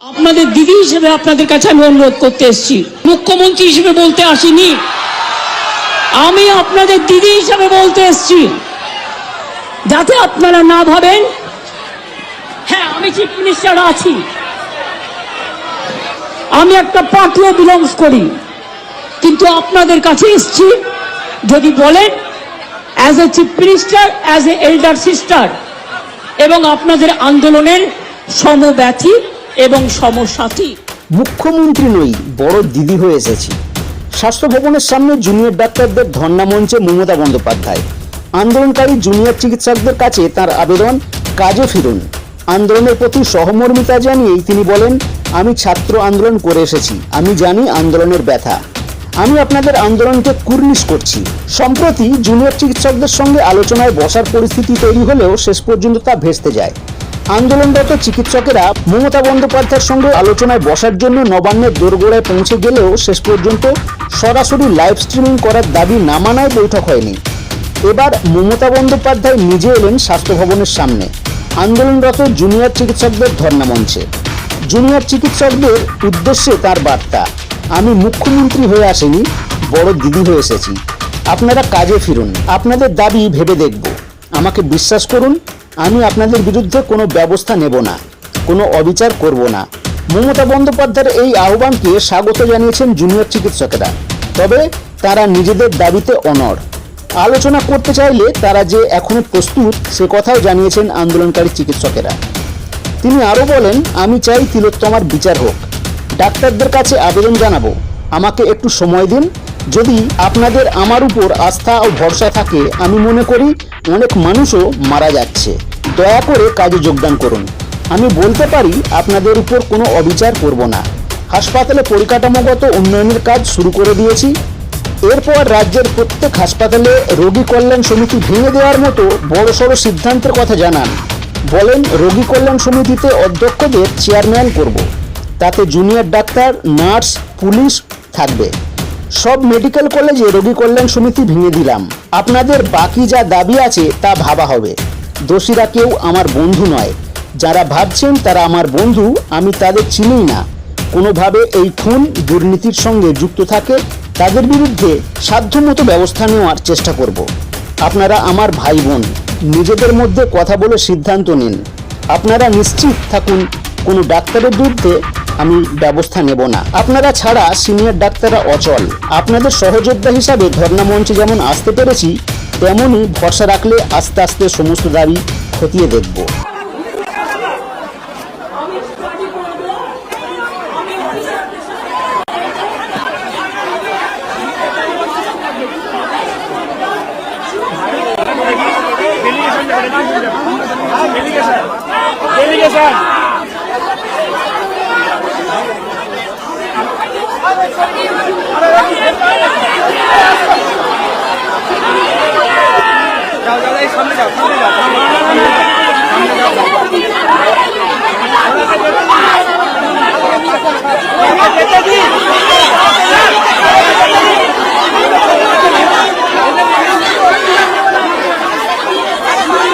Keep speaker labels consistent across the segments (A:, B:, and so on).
A: আপনাদের দিদি হিসেবে আপনাদের কাছে আমি অনুরোধ করতে এসেছি। মুখ্যমন্ত্রী হিসেবে বলতে আসিনি। আমি আপনাদের দিদি হিসেবে বলতে এসেছি। যাতে আপনারা না ভাবেন। হ্যাঁ আমি চিফ মিনিস্টার আছি। আমি একটা পার্টিও বিলংস করি। কিন্তু আপনাদের কাছে এসেছি যদি বলেন as a chief minister as a elder sister এবং আপনাদের আন্দোলনের সমব্যথী এবং সমসাথী।
B: মুখ্যমন্ত্রী নই, বড় দিদি হয়ে এসেছি। স্বাস্থ্য ভবনের সামনে জুনিয়র ডাক্তারদের ধর্ণা মঞ্চে মমতা বন্দ্যোপাধ্যায়। আন্দোলনকারী জুনিয়র চিকিৎসকদের কাছে তার আবেদন কাজে ফিরুন। আন্দোলনের প্রতি সহমর্মিতা জানিয়েই তিনি বলেন, আমি ছাত্র আন্দোলন করে এসেছি, আমি জানি আন্দোলনের ব্যথা। আমি আপনাদের আন্দোলনকে কুর্নিশ করছি। সম্প্রতি জুনিয়র চিকিৎসকদের সঙ্গে আলোচনায় বসার পরিস্থিতি তৈরি হলেও শেষ পর্যন্ত তা ভেস্তে যায়। আন্দোলনরত চিকিৎসকেরা মমতা বন্দ্যোপাধ্যায়ের সঙ্গে আলোচনায় বসার জন্য নবান্নের দোরগোড়ায় পৌঁছে গেলেও শেষ পর্যন্ত সরাসরি লাইভ স্ট্রিমিং করার দাবি না মানায় বৈঠক হয়নি। এবার মমতা বন্দ্যোপাধ্যায় নিজে এলেন স্বাস্থ্য ভবনের সামনে। আন্দোলনরত জুনিয়র চিকিৎসকদের ধর্ণা মঞ্চে। জুনিয়র চিকিৎসকদের উদ্দেশ্যে তার বার্তা, আমি মুখ্যমন্ত্রী হয়ে আসেনি, বড় দিদি হয়ে এসেছি। আপনারা কাজে ফিরুন। আপনাদের দাবি ভেবে দেখব। আমাকে বিশ্বাস করুন আমি আপনাদের বিরুদ্ধে কোনো ব্যবস্থা নেব না, কোনো অবিচার করব না। মমতা বন্দ্যোপাধ্যায়ের এই আহ্বানকে স্বাগত জানিয়েছেন জুনিয়র চিকিৎসকেরা। তবে তারা নিজেদের দাবিতে অনড়। আলোচনা করতে চাইলে তারা যে এখনও প্রস্তুত, সে কথাও জানিয়েছেন আন্দোলনকারী চিকিৎসকেরা। তিনি আরও বলেন, আমি চাই তিলোত্তমার বিচার হোক। ডাক্তারদের কাছে আবেদন জানাব। আমাকে একটু সময় দিন। যদি আপনাদের আমার উপর আস্থা ও ভরসা থাকে, আমি মনে করি অনেক মানুষও মারা যাচ্ছে। দয়া করে কাজে যোগদান করুন। আমি বলতে পারি, আপনাদের উপর কোনো অবিচার করব না। হাসপাতালে পরিকাঠামোগত উন্নয়নের কাজ শুরু করে দিয়েছি। এরপর রাজ্যের প্রত্যেক হাসপাতালে রোগী কল্যাণ সমিতি ভেঙে দেওয়ার মতো বড়সড় সিদ্ধান্তের কথা জানান। বলেন, রোগী কল্যাণ সমিতিতে অধ্যক্ষদের চেয়ারম্যান করব। তাতে জুনিয়র ডাক্তার, নার্স, পুলিশ থাকবে। সব মেডিকেল কলেজে রোগী কল্যাণ সমিতি ভেঙে দিলাম। আপনাদের বাকি যা দাবি আছে তা ভাবা হবে। দোষীরা কেউ আমার বন্ধু নয়। যারা ভাবছেন তারা আমার বন্ধু, আমি তাদের চিনিই না। কোনোভাবে এই খুন দুর্নীতির সঙ্গে যুক্ত থাকে, তাদের বিরুদ্ধে সাধ্যমতো ব্যবস্থা নেওয়ার চেষ্টা করব। আপনারা আমার ভাই বোন নিজেদের মধ্যে কথা বলে সিদ্ধান্ত নিন। আপনারা নিশ্চিত থাকুন, কোনো ডাক্তারের বিরুদ্ধে আমি ব্যবস্থা নেব না। আপনারা ছাড়া সিনিয়র ডাক্তাররা অচল। আপনাদের সহযোদ্ধা হিসাবে ধর্ণা মঞ্চে যেমন আসতে পেরেছি তেমনই ভরসা রাখলে আস্তে আস্তে সমস্ত দাবি খতিয়ে দেখব।
C: ডেলিগেশন যাও যাও এই সামনে যাও সামনে যাও সামনে যাও সামনে যাও যেতে দিন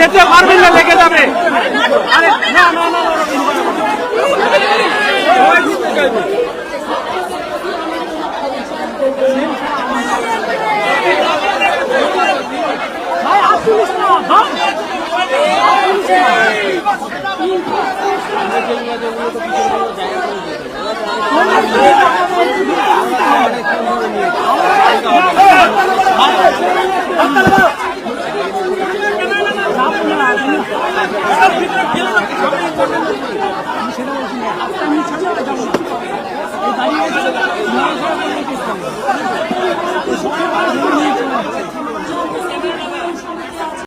C: যেতে পারবেন না লেগে যাবে না,